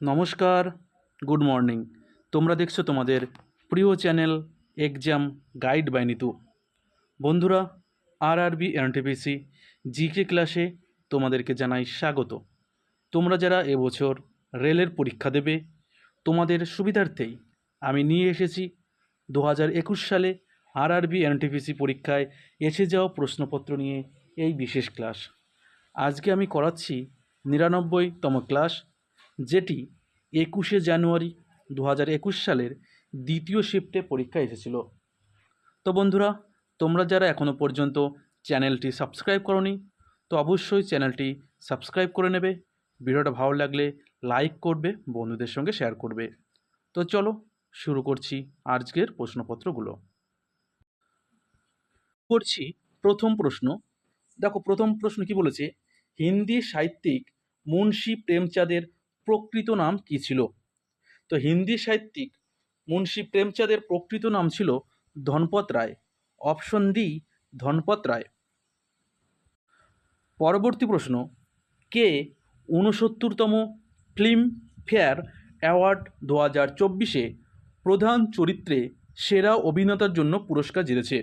নমস্কার, good morning. তোমরা দেখছ তোমাদের প্রিয় channel exam guide by Nitu. বন্ধুরা আর আরবি এনটিপিসি জিকে ক্লাসে তোমাদেরকে জানাই স্বাগত। তোমরা যারা এবছর রেলের পরীক্ষা দেবে, তোমাদের সুবিধার্থেই আমি নিয়ে এসেছি দু হাজার একুশ সালে আর আরবি এনটিপিসি পরীক্ষায় এসে যাওয়া প্রশ্নপত্র নিয়ে এই বিশেষ ক্লাস। আজকে আমি করাচ্ছি নিরানব্বইতম ক্লাস যেটি একুশে জানুয়ারি দু হাজার একুশ সালের দ্বিতীয় শিফটে পরীক্ষা এসেছিল। তো বন্ধুরা, তোমরা যারা এখনও পর্যন্ত চ্যানেলটি সাবস্ক্রাইব করনি, তো অবশ্যই চ্যানেলটি সাবস্ক্রাইব করে নেবে। ভিডিওটা ভালো লাগলে লাইক করবে, বন্ধুদের সঙ্গে শেয়ার করবে। তো চলো শুরু করছি আজকের প্রশ্নপত্রগুলো। করছি প্রথম প্রশ্ন। দেখো, প্রথম প্রশ্ন কি বলেছে? হিন্দি সাহিত্যিক মুন্সী প্রেমচাঁদের প্রকৃত নাম কী ছিল? তো হিন্দি সাহিত্যিক মুন্সী প্রেমচাঁদের প্রকৃত নাম ছিল ধনপত রায়, অপশন ডি ধনপত রায়। পরবর্তী প্রশ্ন, কে ঊনসত্তরতম ফিল্ম ফেয়ার অ্যাওয়ার্ড দু হাজার চব্বিশে প্রধান চরিত্রে সেরা অভিনেতার জন্য পুরস্কার জিতেছে?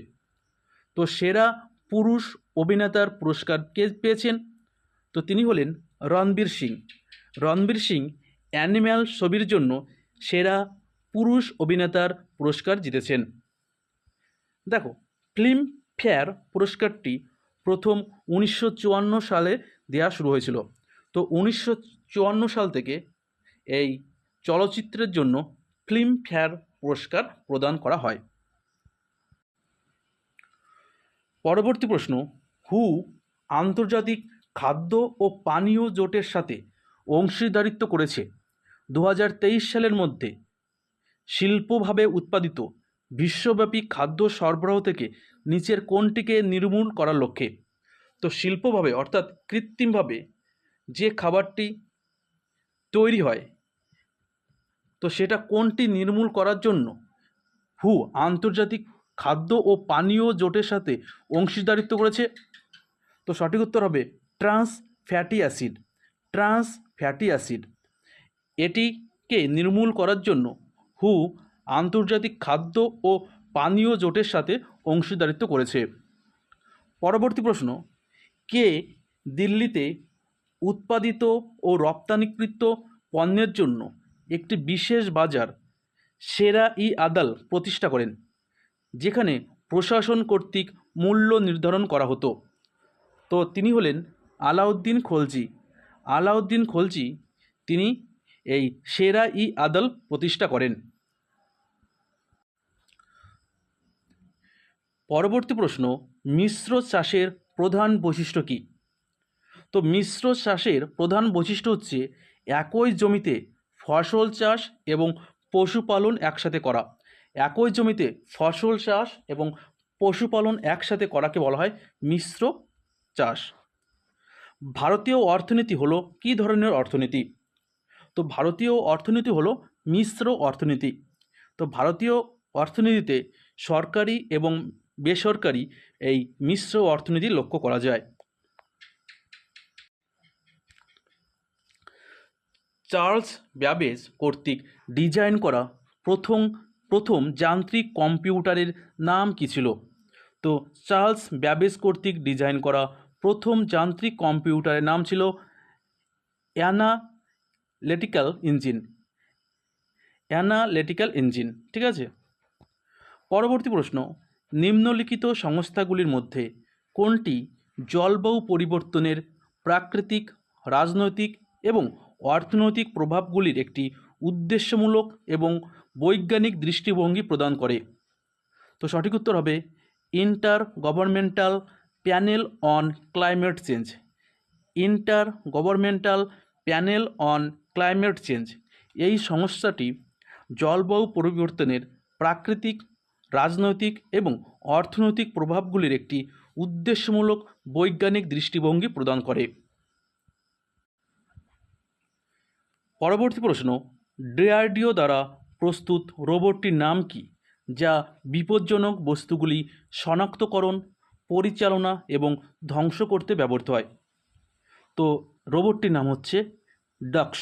তো সেরা পুরুষ অভিনেতার পুরস্কার কে পেয়েছেন? তো তিনি হলেন রণবীর সিং। রণবীর সিং অ্যানিম্যাল ছবির জন্য সেরা পুরুষ অভিনেতার পুরস্কার জিতেছেন। দেখো, ফিল্ম ফেয়ার পুরস্কারটি প্রথম উনিশশো চুয়ান্ন সালে দেওয়া শুরু হয়েছিল। তো উনিশশো চুয়ান্ন সাল থেকে এই চলচ্চিত্রের জন্য ফিল্ম ফেয়ার পুরস্কার প্রদান করা হয়। পরবর্তী প্রশ্ন, হু আন্তর্জাতিক খাদ্য ও পানীয় জোটের সাথে অংশীদারিত্ব করেছে। দু হাজার তেইশ সালের মধ্যে শিল্পভাবে উৎপাদিত বিশ্বব্যাপী খাদ্য সরবরাহ থেকে নিচের কোনটিকে নির্মূল করার লক্ষ্যে। তো শিল্পভাবে অর্থাৎ কৃত্রিমভাবে যে খাবারটি তৈরি হয়, তো সেটা কোনটি নির্মূল করার জন্য হু আন্তর্জাতিক খাদ্য ও পানীয় জোটের সাথে অংশীদারিত্ব করেছে? তো সঠিক উত্তর হবে trans fatty acid. Trans fatty acid এটিকে নির্মূল করার জন্য হু আন্তর্জাতিক খাদ্য ও পানীয় জোটের সাথে অংশীদারিত্ব করেছে। পরবর্তী প্রশ্ন, কে দিল্লিতে উৎপাদিত ও রপ্তানিকৃত পণ্যের জন্য একটি বিশেষ বাজার সেরা ই আদাল প্রতিষ্ঠা করেন, যেখানে প্রশাসন কর্তৃক মূল্য নির্ধারণ করা হতো? তো তিনি হলেন আলাউদ্দিন খলজি। আলাউদ্দিন খলজি, তিনি এই সেরা ই আদল প্রতিষ্ঠা করেন। পরবর্তী প্রশ্ন, মিশ্র চাষের প্রধান বৈশিষ্ট্য কী? তো মিশ্র চাষের প্রধান বৈশিষ্ট্য হচ্ছে একই জমিতে ফসল চাষ এবং পশুপালন একসাথে করা। একই জমিতে ফসল চাষ এবং পশুপালন একসাথে করাকে বলা হয় মিশ্র চাষ। ভারতীয় অর্থনীতি হলো কী ধরনের অর্থনীতি? তো ভারতীয় অর্থনীতি হলো মিশ্র অর্থনীতি। তো ভারতীয় অর্থনীতিতে সরকারি এবং বেসরকারি এই মিশ্র অর্থনীতি লক্ষ্য করা যায়। চার্লস ব্যাবেজ কর্তৃক ডিজাইন করা প্রথম প্রথম যান্ত্রিক কম্পিউটারের নাম কী ছিল? তো চার্লস ব্যাবেজ কর্তৃক ডিজাইন করা প্রথম যান্ত্রিক কম্পিউটারের নাম ছিল অ্যানালেটিক্যাল ইঞ্জিন। অ্যানালেটিক্যাল ইঞ্জিন, ঠিক আছে? পরবর্তী প্রশ্ন, নিম্নলিখিত সংস্থাগুলির মধ্যে কোনটি জলবায়ু পরিবর্তনের প্রাকৃতিক, রাজনৈতিক এবং অর্থনৈতিক প্রভাবগুলির একটি উদ্দেশ্যমূলক এবং বৈজ্ঞানিক দৃষ্টিভঙ্গি প্রদান করে? তো সঠিক উত্তর হবে intergovernmental panel on climate change. Intergovernmental panel on climate change. এই সংস্থাটি জলবায়ু পরিবর্তনের প্রাকৃতিক, রাজনৈতিক এবং অর্থনৈতিক প্রভাবগুলির একটি উদ্দেশ্যমূলক বৈজ্ঞানিক দৃষ্টিভঙ্গি প্রদান করে। পরবর্তী প্রশ্ন, ড্রেয়ারডিও দ্বারা প্রস্তুত রোবটটির নাম কি, যা বিপজ্জনক বস্তুগুলি শনাক্তকরণ পরিচালনা এবং ধ্বংস করতে ব্যবহৃত হয়। তো রোবটটির নাম হচ্ছে ডক্স।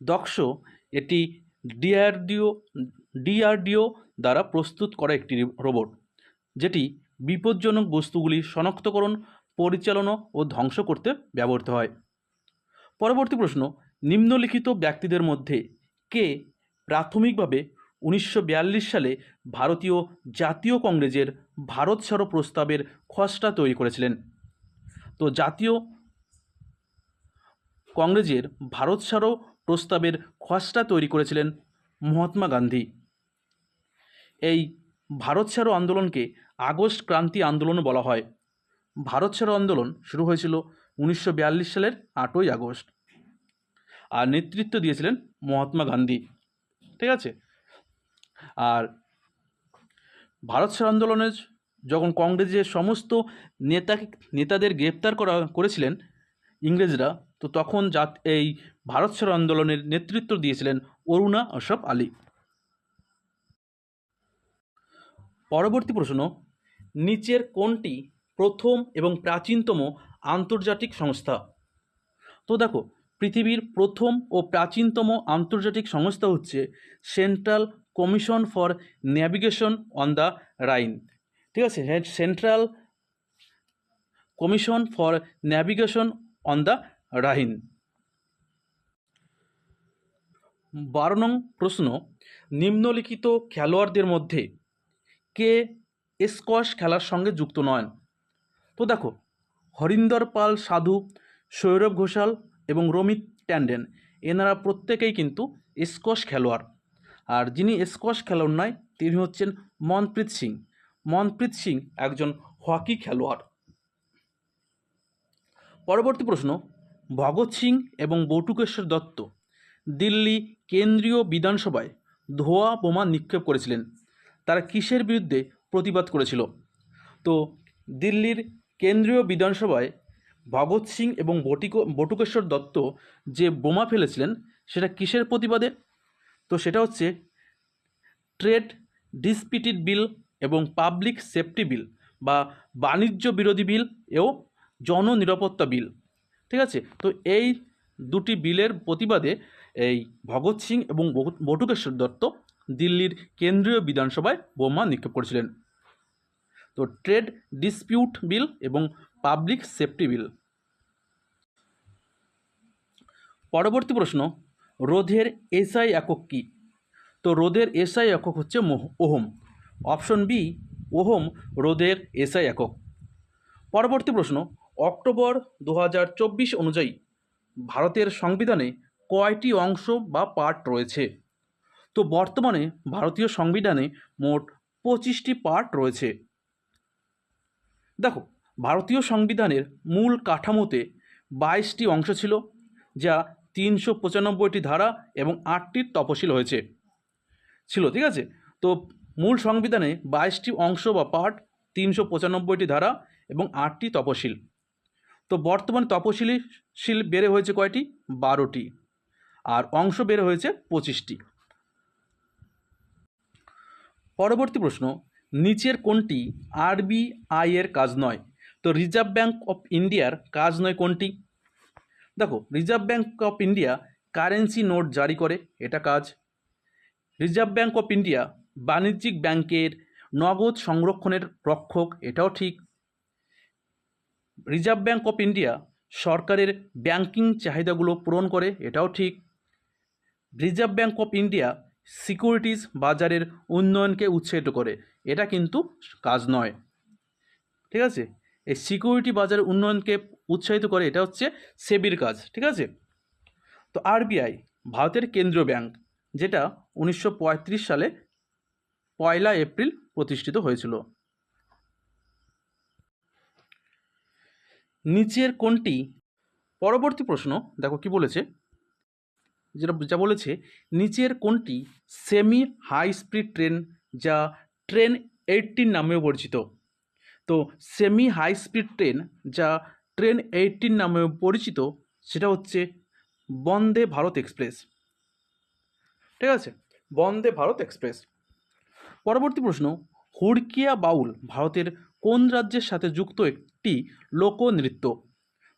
দক্ষ এটি ডিআরডিও ডিআরডিও দ্বারা প্রস্তুত করা একটি রোবট, যেটি বিপজ্জনক বস্তুগুলি শনাক্তকরণ, পরিচালনা ও ধ্বংস করতে ব্যবহৃত হয়। পরবর্তী প্রশ্ন, নিম্নলিখিত ব্যক্তিদের মধ্যে কে প্রাথমিকভাবে উনিশশো বিয়াল্লিশ সালে ভারতীয় জাতীয় কংগ্রেসের ভারত ছাড়ো প্রস্তাবের খসড়া তৈরি করেছিলেন। তো জাতীয় কংগ্রেসের ভারত ছাড়ো প্রস্তাবের খসড়া তৈরি করেছিলেন মহাত্মা গান্ধী। এই ভারত ছাড়ো আন্দোলনকে আগস্ট ক্রান্তি আন্দোলন বলা হয়। ভারত ছাড়ো আন্দোলন শুরু হয়েছিল উনিশশো বিয়াল্লিশ সালের আটই আগস্ট। আর নেতৃত্ব দিয়েছিলেন মহাত্মা গান্ধী। ঠিক আছে? আর ভারত ছাড়ো আন্দোলনের যখন কংগ্রেসের সমস্ত নেতা নেতাদের গ্রেপ্তার করা, করেছিলেন ইংরেজরা, তো তখন জাত, এই ভারত ছাড়ো আন্দোলনের নেতৃত্ব দিয়েছিলেন অরুণা আশরাফ আলী। পরবর্তী প্রশ্ন, নিচের কোনটি প্রথম এবং প্রাচীনতম আন্তর্জাতিক সংস্থা? তো দেখো, পৃথিবীর প্রথম ও প্রাচীনতম আন্তর্জাতিক সংস্থা হচ্ছে central commission for navigation on the Rhine. ঠিক আছে? Central commission for navigation on the Rhine. বারো নং প্রশ্ন, নিম্নলিখিত খেলোয়াড়দের মধ্যে কে স্কোয়াশ খেলার সঙ্গে যুক্ত নয় তো দেখো, হরিন্দর পাল, সাধু, সৌরভ ঘোষাল এবং রমিত ট্যান্ডেন, এনারা প্রত্যেকেই কিন্তু স্কোয়াশ খেলোয়াড়। আর যিনি স্কোয়াশ খেলোয়াড় নয়, তিনি হচ্ছেন মনপ্রীত সিং। মনপ্রীত সিং একজন হকি খেলোয়াড়। পরবর্তী প্রশ্ন, ভগৎ সিং এবং বটুকেশ্বর দত্ত দিল্লি কেন্দ্রীয় বিধানসভায় ধোয়া বোমা নিক্ষেপ করেছিলেন। তারা কিসের বিরুদ্ধে প্রতিবাদ করেছিল? তো দিল্লির কেন্দ্রীয় বিধানসভায় ভগৎ সিং এবং বটিক, বটুকেশ্বর দত্ত যে বোমা ফেলেছিলেন, সেটা কিসের প্রতিবাদে? তো সেটা হচ্ছে ট্রেড ডিসপিটিড বিল এবং পাবলিক সেফটি বিল বা বাণিজ্য বিরোধী বিল ও জননিরাপত্তা বিল। ঠিক আছে? তো এই দুটি বিলের প্রতিবাদে এই ভগৎ সিং এবং বটুকেশ্বর দত্ত দিল্লির কেন্দ্রীয় বিধানসভায় বোমা নিক্ষেপ করেছিলেন। তো ট্রেড ডিসপিউট বিল এবং পাবলিক সেফটি বিল। পরবর্তী প্রশ্ন রোধের এসআই একক কী? তো রোধের এসআই একক হচ্ছে ওহম। অপশন বি, ওহম রোধের এসআই একক। পরবর্তী প্রশ্ন, অক্টোবর দু হাজার চব্বিশ অনুযায়ী ভারতের সংবিধানে কয়টি অংশ বা পার্ট রয়েছে? তো বর্তমানে ভারতীয় সংবিধানে মোট পঁচিশটি পার্ট রয়েছে। দেখো, ভারতীয় সংবিধানের মূল কাঠামোতে বাইশটি অংশ ছিল, যা তিনশো পঁচানব্বইটি ধারা এবং আটটি তপশিল হয়েছে। ছিল, ঠিক আছে? তো মূল সংবিধানে বাইশটি অংশ বা পার্ট তিনশো পঁচানব্বইটি ধারা এবং আটটি তপশিল। তো বর্তমানে তপশিলি শিল বেড়ে হয়েছে কয়টি? বারোটি। আর অংশ বেড়ে হয়েছে পঁচিশটি। পরবর্তী প্রশ্ন, নিচের কোনটি আরবিআইয়ের কাজ নয়? তো রিজার্ভ ব্যাঙ্ক অফ ইন্ডিয়ার কাজ নয় কোনটি? দেখো Reserve Bank of India currency note জারি করে, এটা কাজ। রিজার্ভ ব্যাঙ্ক অফ ইন্ডিয়া বাণিজ্যিক ব্যাংকের নগদ সংরক্ষণের রক্ষক, এটাও ঠিক। রিজার্ভ ব্যাঙ্ক অফ ইন্ডিয়া সরকারের ব্যাংকিং চাহিদাগুলো পূরণ করে, এটাও ঠিক। Reserve Bank of India securities বাজারের উন্নয়নকে উৎসাহিত করে, এটা কিন্তু কাজ নয়। ঠিক আছে? এই সিকিউরিটি বাজারের উন্নয়নকে উৎসাহিত করে, এটা হচ্ছে সেবির কাজ, ঠিক আছে? তো আরবিআই, ভারতের কেন্দ্রীয় ব্যাংক, যেটা উনিশশো পঁয়ত্রিশ সালে পয়লা এপ্রিল প্রতিষ্ঠিত হয়েছিল। নিচের কোনটি? পরবর্তী প্রশ্ন, দেখো কি বলেছে? যেটা, যা বলেছে, নিচের কোনটি সেমি হাই স্পিড ট্রেন, যা ট্রেন এইটিন নামেও পরিচিত? তো সেমি হাই স্পিড ট্রেন, যা ট্রেন এইটিন নামে পরিচিত, সেটা হচ্ছে বন্দে ভারত এক্সপ্রেস। ঠিক আছে? বন্দে ভারত এক্সপ্রেস। পরবর্তী প্রশ্ন, হুড়কিয়া বাউল ভারতের কোন রাজ্যের সাথে যুক্ত একটি লোকনৃত্য?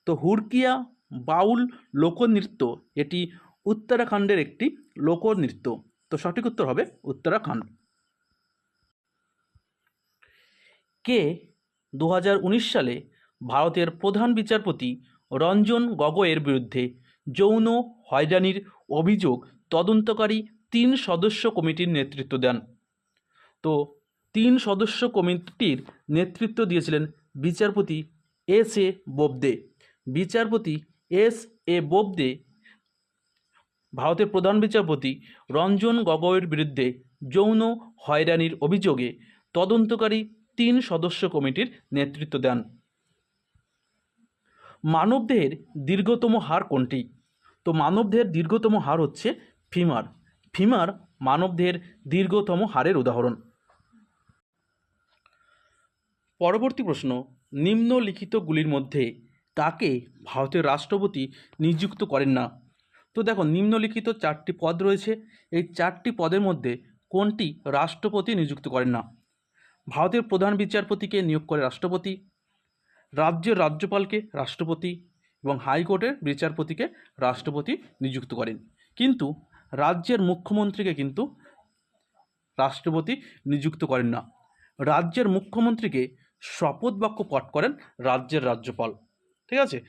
তো হুড়কিয়া বাউল লোকনৃত্য, এটি উত্তরাখণ্ডের একটি লোকনৃত্য। তো সঠিক উত্তর হবে উত্তরাখণ্ড। কে দু হাজার উনিশ সালে ভারতের প্রধান বিচারপতি রঞ্জন গগৈয়ের বিরুদ্ধে যৌন হয়রানির অভিযোগ তদন্তকারী তিন সদস্য কমিটির নেতৃত্ব দেন। তো তিন সদস্য কমিটির নেতৃত্ব দিয়েছিলেন বিচারপতি এস এ বোবদে। বিচারপতি এস এ বোবদে ভারতের প্রধান বিচারপতি রঞ্জন গগৈয়ের বিরুদ্ধে যৌন হয়রানির অভিযোগে তদন্তকারী তিন সদস্য কমিটির নেতৃত্ব দেন। মানবদেহের দীর্ঘতম হাড় কোনটি? তো মানবদেহের দীর্ঘতম হাড় হচ্ছে ফিমার। ফিমার মানবদেহের দীর্ঘতম হাড়ের উদাহরণ। পরবর্তী প্রশ্ন, নিম্নলিখিতগুলির মধ্যে কাকে ভারতের রাষ্ট্রপতি নিযুক্ত করেন না? তো দেখো, নিম্নলিখিত চারটি পদ রয়েছে। এই চারটি পদের মধ্যে কোনটি রাষ্ট্রপতি নিযুক্ত করেন না? ভারতের প্রধান বিচারপতিকে নিয়োগ করে রাষ্ট্রপতি রাজ্যের রাজ্যপালকে রাষ্ট্রপতি এবং হাইকোর্টের বিচারপতিকে রাষ্ট্রপতি নিযুক্ত করেন। কিন্তু রাজ্যের মুখ্যমন্ত্রীকে কিন্তু রাষ্ট্রপতি নিযুক্ত করেন না। রাজ্যের মুখ্যমন্ত্রীকে শপথ বাক্য পাঠ করেন রাজ্যের রাজ্যপাল। ঠিক আছে?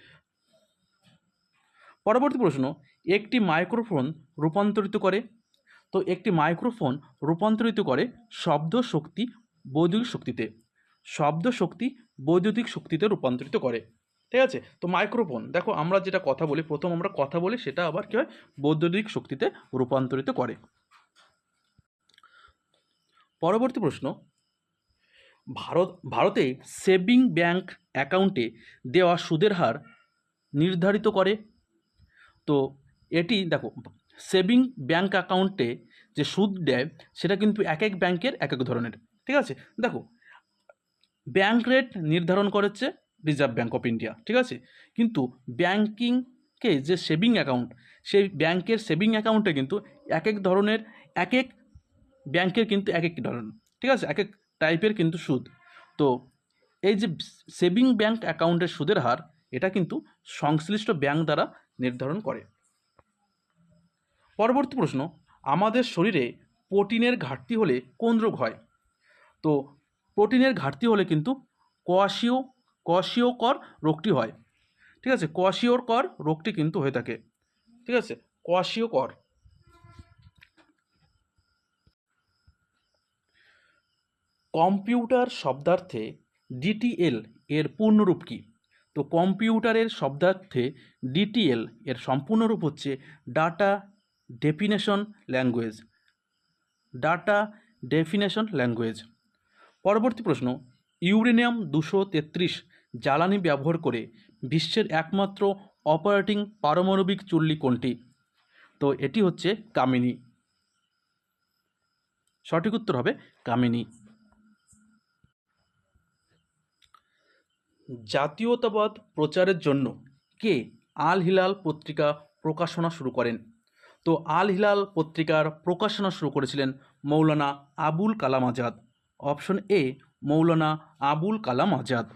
পরবর্তী প্রশ্ন, একটি মাইক্রোফোন রূপান্তরিত করে। তো একটি মাইক্রোফোন রূপান্তরিত করে শব্দ শক্তি, বৈদ্যুতিক শক্তিতে। শব্দ শক্তি বৈদ্যুতিক শক্তিতে রূপান্তরিত করে। ঠিক আছে? তো মাইক্রোফোন দেখো আমরা যেটা কথা বলি, প্রথম আমরা কথা বলি, সেটা আবার কী হয়? বৈদ্যুতিক শক্তিতে রূপান্তরিত করে। পরবর্তী প্রশ্ন। ভারত, ভারতে সেভিং ব্যাংক অ্যাকাউন্টে দেওয়া সুদের হার নির্ধারিত করে। তো এটি, দেখো সেভিং ব্যাংক অ্যাকাউন্টে যে সুদ দেয়, সেটা কিন্তু এক এক ব্যাংকের এক এক ধরনের। ঠিক আছে? দেখো ব্যাংক রেট নির্ধারণ করেছে রিজার্ভ ব্যাঙ্ক অফ ইন্ডিয়া ঠিক আছে? কিন্তু ব্যাংকিংকে যে সেভিং অ্যাকাউন্ট সেই ব্যাংকের সেভিং অ্যাকাউন্টে কিন্তু এক এক ধরনের এক এক ব্যাংকের কিন্তু এক এক ধরনের, ঠিক আছে? এক এক টাইপের কিন্তু সুদ। তো এই যে সেভিং ব্যাংক অ্যাকাউন্টের সুদের হার, এটা কিন্তু সংশ্লিষ্ট ব্যাংক দ্বারা নির্ধারণ করে। পরবর্তী প্রশ্ন, আমাদের শরীরে প্রোটিনের ঘাটতি হলে কোন রোগ হয়? তো প্রোটিনের ঘাটতি হলে কিন্তু কোয়াশিও, কোয়াশিওকর রোগটি হয়। ঠিক আছে? কোয়াশিওকর রোগটি কিন্তু হয়ে থাকে। ঠিক আছে? কোয়াশিওকর। কম্পিউটার শব্দার্থে ডিটিএল এর পূর্ণরূপ কী? তো কম্পিউটারের শব্দার্থে ডিটিএল এর সম্পূর্ণ রূপ হচ্ছে data definition language. Data definition language. পরবর্তী প্রশ্ন, ইউরেনিয়াম দুশো তেত্রিশ জ্বালানি ব্যবহার করে বিশ্বের একমাত্র অপারেটিং পারমাণবিক চুল্লি কোনটি? তো এটি হচ্ছে কামিনী। সঠিক উত্তর হবে কামিনী। জাতীয়তাবাদ প্রচারের জন্য কে আল হিলাল পত্রিকা প্রকাশনা শুরু করেন? তো আল হিলাল পত্রিকার প্রকাশনা শুরু করেছিলেন Maulana Abul Kalam Azad. Option A, Maulana Abul Kalam Azad.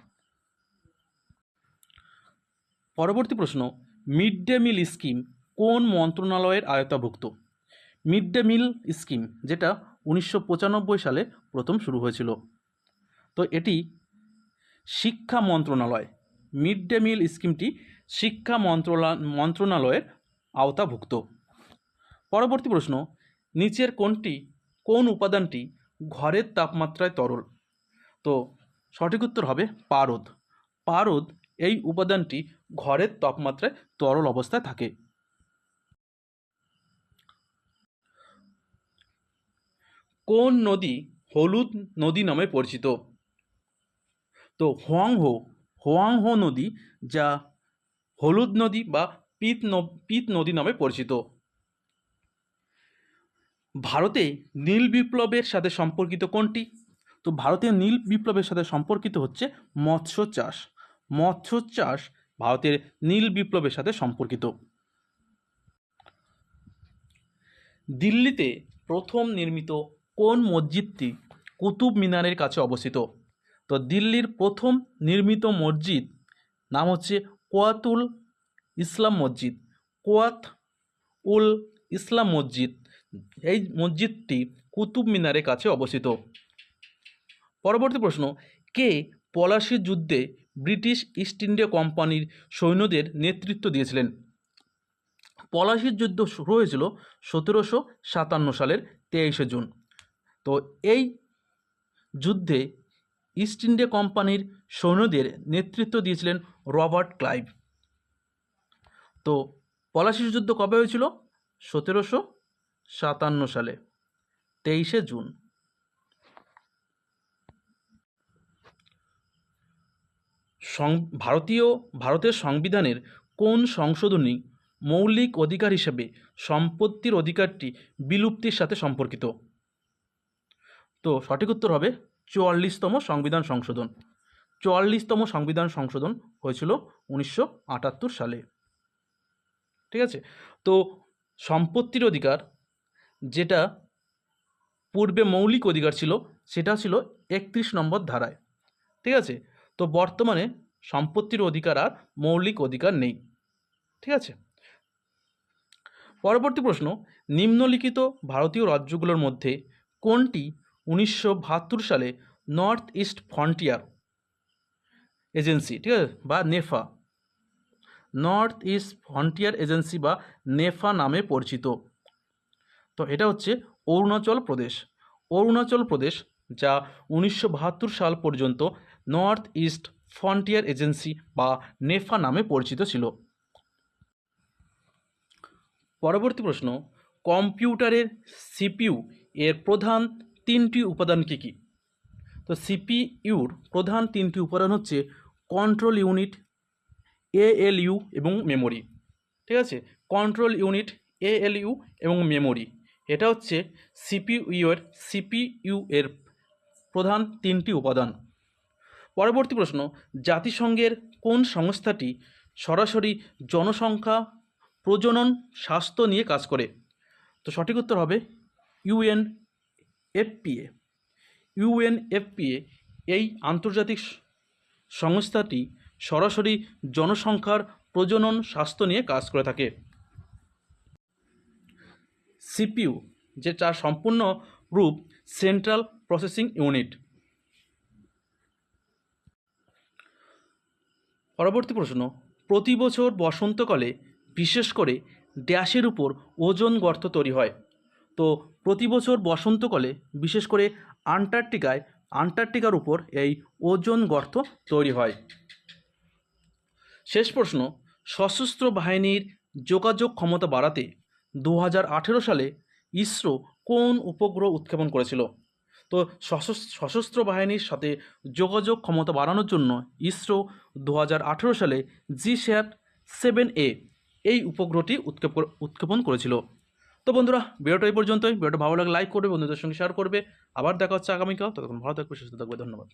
পরবর্তী প্রশ্ন, মিড ডে মিল স্কিম কোন মন্ত্রণালয়ের আয়তাভুক্ত মিড ডে মিল স্কিম, যেটা উনিশশো পঁচানব্বই সালে প্রথম শুরু হয়েছিল। তো এটি শিক্ষা মন্ত্রণালয়। মিড ডে মিল স্কিমটি শিক্ষা মন্ত্রণালয় মন্ত্রণালয়ের আওতাভুক্ত। পরবর্তী প্রশ্ন, নিচের কোনটি, কোন উপাদানটি ঘরের তাপমাত্রায় তরল। তো সঠিক উত্তর হবে পারদ। পারদ এই উপাদানটি ঘরের তাপমাত্রায় তরল অবস্থায় থাকে। কোন নদী হলুদ নদী নামে পরিচিত? তো হোয়াংহো হোয়াংহো নদী যা হলুদ নদী বা পিত পিত নদী নামে পরিচিত। ভারতে নীল বিপ্লবের সাথে সম্পর্কিত কোনটি? তো ভারতের নীল বিপ্লবের সাথে সম্পর্কিত হচ্ছে মৎস্য চাষ। মৎস্য চাষ ভারতের নীল বিপ্লবের সাথে সম্পর্কিত। দিল্লিতে প্রথম নির্মিত কোন মসজিদটি কুতুব মিনারের কাছে অবস্থিত? তো দিল্লির প্রথম নির্মিত মসজিদ নাম হচ্ছে কোয়াতুল ইসলাম মসজিদ। কোয়াত উল ইসলাম মসজিদ। এই মসজিদটি কুতুব মিনারের কাছে অবস্থিত। পরবর্তী প্রশ্ন, কে পলাশির যুদ্ধে ব্রিটিশ ইস্ট ইন্ডিয়া কোম্পানির সৈন্যদের নেতৃত্ব দিয়েছিলেন? পলাশির যুদ্ধ শুরু হয়েছিল সতেরোশো সাতান্ন সালের তেইশে জুন। তো এই যুদ্ধে ইস্ট ইন্ডিয়া কোম্পানির সৈন্যদের নেতৃত্ব দিয়েছিলেন রবার্ট ক্লাইভ। তো পলাশির যুদ্ধ কবে হয়েছিল? সতেরোশো সাতান্ন সালে, তেইশে জুন। ভারতীয়, ভারতের সংবিধানের কোন সংশোধনী মৌলিক অধিকার হিসেবে সম্পত্তির অধিকারটি বিলুপ্তির সাথে সম্পর্কিত? তো সঠিক উত্তর হবে চুয়াল্লিশতম সংবিধান সংশোধন। চুয়াল্লিশতম সংবিধান সংশোধন হয়েছিল উনিশশো আটাত্তর সালে। ঠিক আছে? তো সম্পত্তির অধিকার যেটা পূর্বে মৌলিক অধিকার ছিল, সেটা ছিল একত্রিশ নম্বর ধারায়। ঠিক আছে? তো বর্তমানে সম্পত্তির অধিকার আর মৌলিক অধিকার নেই। ঠিক আছে? পরবর্তী প্রশ্ন, নিম্নলিখিত ভারতীয় রাজ্যগুলোর মধ্যে কোনটি উনিশশো বাহাত্তর সালে নর্থ ইস্ট ফ্রন্টিয়ার এজেন্সি, ঠিক আছে? বা NEFA. North East Frontier Agency বা নেফা নামে পরিচিত। তো এটা হচ্ছে অরুণাচল প্রদেশ। অরুণাচল প্রদেশ, যা উনিশশো বাহাত্তর সাল পর্যন্ত নর্থ ইস্ট ফ্রন্টিয়ার এজেন্সি বা নেফা নামে পরিচিত ছিল। পরবর্তী প্রশ্ন, কম্পিউটারের সিপিইউ এর প্রধান তিনটি উপাদান কী কী? তো সিপিইউর প্রধান তিনটি উপাদান হচ্ছে কন্ট্রোল ইউনিট এএলইউ এবং মেমোরি ঠিক আছে? কন্ট্রোল ইউনিট এএলইউ এবং মেমোরি এটা হচ্ছে সিপিইউ এর সিপিইউ এর প্রধান তিনটি উপাদান। পরবর্তী প্রশ্ন, জাতিসংঘের কোন সংস্থাটি সরাসরি জনসংখ্যা, প্রজনন, স্বাস্থ্য নিয়ে কাজ করে? তো সঠিক উত্তর হবে ইউএন এফপিএ ইউএনএফপিএ এই আন্তর্জাতিক সংস্থাটি সরাসরি জনসংখ্যার প্রজনন, স্বাস্থ্য নিয়ে কাজ করে থাকে। সিপিইউ, যেটা সম্পূর্ণ রূপ সেন্ট্রাল প্রসেসিং ইউনিট। পরবর্তী প্রশ্ন, প্রতি বছর বসন্তকালে বিশেষ করে ড্যাশের উপর ওজন গর্ত তৈরি হয়। তো প্রতি বছর বসন্তকালে বিশেষ করে আন্টার্কটিকায়, আন্টার্কটিকার উপর এই ওজন গর্ত তৈরি হয়। শেষ প্রশ্ন, সশস্ত্র বাহিনীর যোগাযোগ ক্ষমতা বাড়াতে দু হাজার আঠেরো সালে ইসরো কোন উপগ্রহ উৎক্ষেপণ করেছিল? তো সশস- সশস্ত্র বাহিনীর সাথে যোগাযোগ ক্ষমতা বাড়ানোর জন্য ইসরো দু হাজার আঠেরো সালে জি স্যাট সেভেন এ এই উপগ্রহটি উৎক্ষেপ উৎক্ষেপণ করেছিল। তো বন্ধুরা, ভিডিওটা এই পর্যন্তই। ভিডিওটা ভালো লাগলে লাইক করবে, বন্ধুদের সঙ্গে শেয়ার করবে। আবার দেখা হচ্ছে আগামীকাল। ততক্ষণ ভালো থাকবে, সুস্থ থাকবে। ধন্যবাদ।